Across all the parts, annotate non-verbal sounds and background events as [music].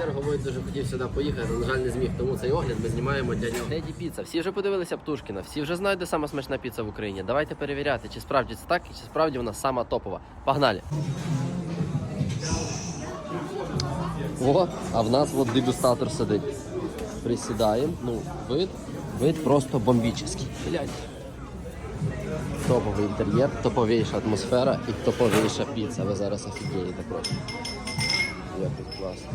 Серго Войт дуже хотів сюди поїхати, але, на жаль, не зміг, тому цей огляд ми знімаємо для нього. Теді піца. Всі вже подивилися Птушкіна, всі вже знають, де сама смачна піца в Україні. Давайте перевіряти, чи справді це так і чи справді вона сама топова. Погнали! О, а в нас от дегустатор сидить. Присідаємо. Ну, вид, вид просто бомбічний. Глянь. Топовий інтер'єр, топовіша атмосфера і топовіша піца. Ви зараз офігієте просто. Як тут класно.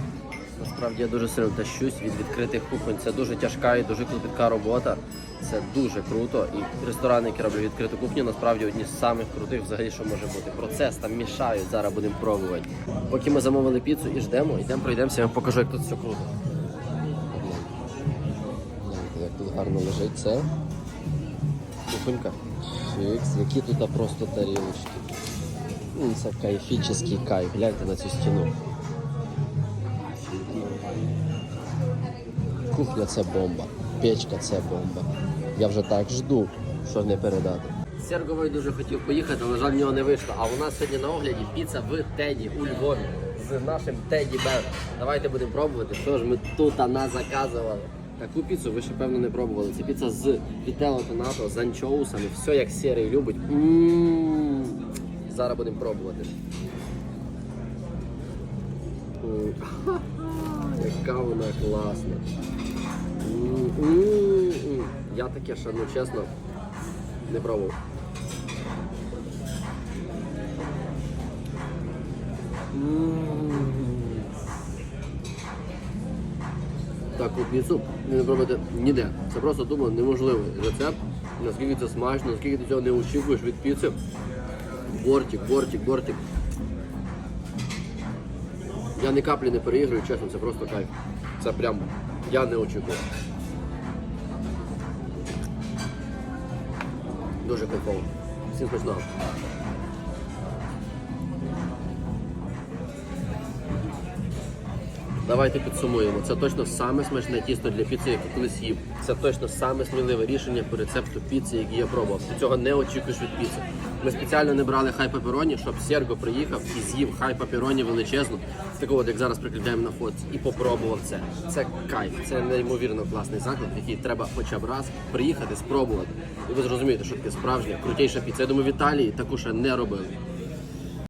Насправді я дуже сильно тащусь від відкритих кухонь. Це дуже тяжка і дуже клопітка робота. Це дуже круто. І ресторани, які роблять відкриту кухню, насправді одні з самих крутих взагалі, що може бути. Процес там мішають, зараз будемо пробувати. Поки ми замовили піцу і ждемо, йдемо пройдемося, я вам покажу, як тут все круто. Як тут гарно лежить це. Кухонька. Фікс, які тут просто тарілочки. Це кайфічний кайф. Гляньте на цю стіну. Кухня це бомба, печка це бомба. Я вже так жду, що не передати. Серговий дуже хотів поїхати, але, жаль, в нього не вийшло. А у нас сьогодні на огляді піца в Теді у Львові з нашим Теді Бен. Давайте будемо пробувати, що ж ми тут на заказували. Таку піцу ви ще певно не пробували. Це піца з вітело тонато, з анчоусами, все як сірий любить. М-м-м. Зараз будемо пробувати. [laughs] Яка вона класна. Я таке ще, ну чесно, не пробував. Таку піцу не пробуєте ніде. Це просто думаю неможливий рецепт. Наскільки це смачно, наскільки ти цього не очікуєш від піци. Бортик, бортик, бортик. Я ні каплі не переігрую, чесно, це просто кайф. Це прям я не очікував. Дуже кайфово. Всім смачного. Давайте підсумуємо. Це точно саме смачне тісто для піци, яке колись їв. Це точно саме сміливе рішення по рецепту піци, який я пробував. Ти цього не очікуєш від піци. Ми спеціально не брали хай папероні, щоб Серго приїхав і з'їв хай папероні величезну, такого, як зараз прикріпляємо на фотці, і попробував це. Це кайф, це неймовірно класний заклад, який треба хоча б раз приїхати, спробувати. І ви зрозумієте, що таке справжня, крутіша піца. Я думаю, в Італії таку ще не робили.